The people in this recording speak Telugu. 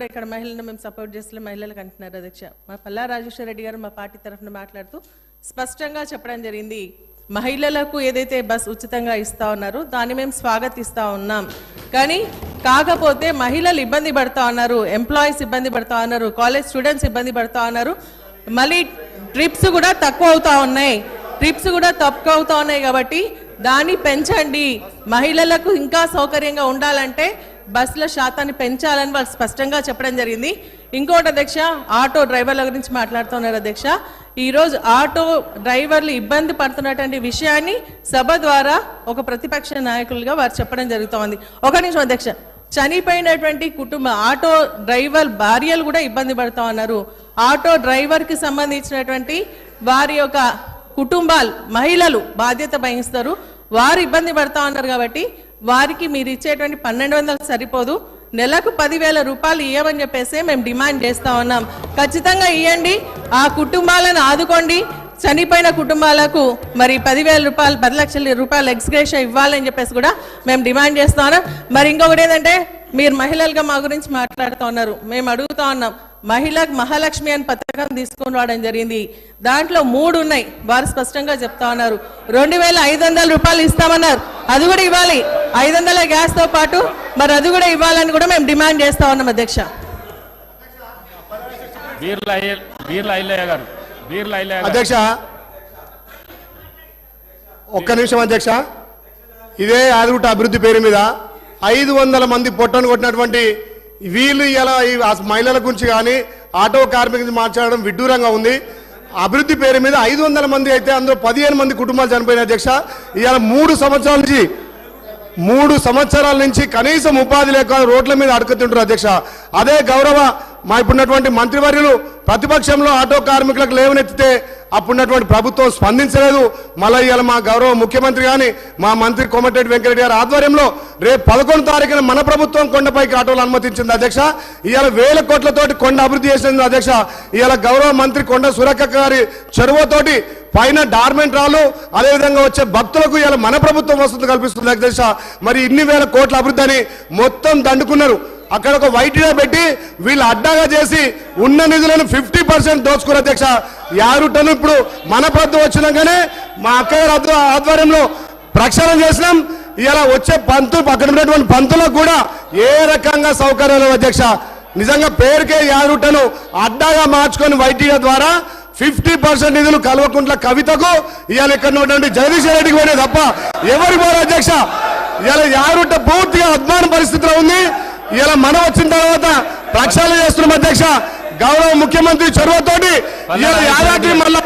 కూడా ఇక్కడ మహిళలను మేము సపోర్ట్ చేస్తున్న మహిళలకు అంటున్నారు అధ్యక్ష. మా పల్లా రాజేశ్వర రెడ్డి గారు మా పార్టీ తరఫున మాట్లాడుతూ స్పష్టంగా చెప్పడం జరిగింది. మహిళలకు ఏదైతే బస్ ఉచితంగా ఇస్తా ఉన్నారో దాన్ని మేము స్వాగతిస్తా ఉన్నాం. కానీ కాకపోతే మహిళలు ఇబ్బంది పడతా ఉన్నారు ఎంప్లాయీస్ ఇబ్బంది పడతా ఉన్నారు కాలేజ్ స్టూడెంట్స్ ఇబ్బంది పడతా ఉన్నారు. మళ్ళీ ట్రిప్స్ కూడా తక్కువ అవుతా ఉన్నాయి. ట్రిప్స్ కూడా తక్కువ అవుతా ఉన్నాయి కాబట్టి దాన్ని పెంచండి. మహిళలకు ఇంకా సౌకర్యంగా ఉండాలంటే బస్సుల శాతాన్ని పెంచాలని వాళ్ళు స్పష్టంగా చెప్పడం జరిగింది. ఇంకోటి అధ్యక్ష ఆటో డ్రైవర్ల గురించి మాట్లాడుతున్నారు అధ్యక్ష. ఈరోజు ఆటో డ్రైవర్లు ఇబ్బంది పడుతున్నటువంటి విషయాన్ని సభ ద్వారా ఒక ప్రతిపక్ష నాయకులుగా వారు చెప్పడం జరుగుతోంది. ఒక నిమిషం అధ్యక్ష చనిపోయినటువంటి కుటుంబ ఆటో డ్రైవర్ భార్యలు కూడా ఇబ్బంది పడుతూ ఉన్నారు. ఆటో డ్రైవర్కి సంబంధించినటువంటి వారి యొక్క కుటుంబాలు మహిళలు బాధ్యత వహిస్తారు. వారు ఇబ్బంది పడతా ఉన్నారు కాబట్టి వారికి మీరు ఇచ్చేటువంటి పన్నెండు వందలు సరిపోదు. నెలకు పదివేల రూపాయలు ఇవ్వమని చెప్పేసి మేము డిమాండ్ చేస్తా ఉన్నాం. ఖచ్చితంగా ఇవ్వండి ఆ కుటుంబాలను ఆదుకోండి. చనిపోయిన కుటుంబాలకు మరి పదివేల రూపాయలు పది లక్షల రూపాయలు ఎక్స్గ్రేషన్ ఇవ్వాలని చెప్పేసి కూడా మేము డిమాండ్ చేస్తా ఉన్నాం. మరి ఇంకొకటి ఏంటంటే మీరు మహిళలుగా మా గురించి మాట్లాడుతూ ఉన్నారు. మేము అడుగుతా ఉన్నాం మహిళకు మహాలక్ష్మి అని పథకం తీసుకొని రావడం జరిగింది. దాంట్లో మూడు ఉన్నాయి. వారు స్పష్టంగా చెప్తా ఉన్నారు. రెండు వేల ఐదు వందల రూపాయలు ఇస్తామన్నారు. అది కూడా ఇవ్వాలి. ఐదు వందల గ్యాస్తో పాటు మరి అది కూడా ఇవ్వాలని కూడా మేము డిమాండ్ చేస్తా ఉన్నాం అధ్యక్ష. అధ్యక్ష ఒక్క నిమిషం అధ్యక్ష. ఇదే ఆదిగుట్ట అభివృద్ధి పేరు మీద ఐదు వందల మంది పొట్టను కొట్టినటువంటి వీళ్ళు ఇలా మహిళల గురించి కానీ ఆటో కార్మికుల గురించి మాట్లాడడం విడ్డూరంగా ఉంది. అభివృద్ధి పేరు మీద ఐదు వందల మంది అయితే అందులో పదిహేను మంది కుటుంబాలు చనిపోయిన అధ్యక్ష. ఇవాళ మూడు సంవత్సరాల నుంచి మూడు సంవత్సరాల నుంచి కనీసం ఉపాధి లేక రోడ్ల మీద అడుగుతుంటారు అధ్యక్ష. అదే గౌరవ మా ఇప్పుడున్నటువంటి మంత్రివర్యులు ప్రతిపక్షంలో ఆటో కార్మికులకు లేవనెత్తితే అప్పుడున్నటువంటి ప్రభుత్వం స్పందించలేదు. మళ్ళీ ఇవాళ మా గౌరవ ముఖ్యమంత్రి కానీ మా మంత్రి కోమటిరెడ్డి వెంకరెడ్డి గారి ఆధ్వర్యంలో రేపు పదకొండు తారీఖున మన ప్రభుత్వం కొండపైకి ఆటోలు అనుమతించింది అధ్యక్ష. ఇవాళ వేల కోట్లతోటి కొండ అభివృద్ధి చేసింది అధ్యక్ష. ఇవాళ గౌరవ మంత్రి కొండ సురక్క గారి చొరవతోటి పైన డార్మెంట్ రాళ్ళు అదేవిధంగా వచ్చే భక్తులకు ఇలా మన ప్రభుత్వం వసతి కల్పిస్తుంది అధ్యక్ష. మరి ఇన్ని వేల కోట్ల అభివృద్ధి అని మొత్తం దండుకున్నారు. అక్కడ ఒక వైట్గా పెట్టి వీళ్ళు అడ్డాగా చేసి ఉన్న నిధులను ఫిఫ్టీ పర్సెంట్ దోచుకున్నారు అధ్యక్ష. యారుటను ఇప్పుడు మన ప్రభుత్వం వచ్చినాకనే మా అక్కయ్య ఆధ్వర్యంలో ప్రక్షాళన చేసినాం. ఇలా వచ్చే పంతులు పక్కన ఉన్నటువంటి పంతులకు కూడా ఏ రకంగా సౌకర్యాలు అధ్యక్ష. నిజంగా పేరుకే యారుటను అడ్డాగా మార్చుకొని వైటీగా ద్వారా ఫిఫ్టీ పర్సెంట్ నిధులు కల్వకుంట్ల కవితకు ఇవాళ ఇక్కడ ఉన్నటువంటి జగదీశ్వర రెడ్డికి పోయినాయి తప్ప ఎవరికి పోరు అధ్యక్ష. ఇవాళ యారుట పూర్తిగా అద్మాన పరిస్థితిలో ఉంది. ఇవాళ మనం వచ్చిన తర్వాత ప్రక్షాళన చేస్తున్నాం అధ్యక్ష. గౌరవ ముఖ్యమంత్రి చొరవతోటి ఇవాళ యాదాద్రి మళ్ళా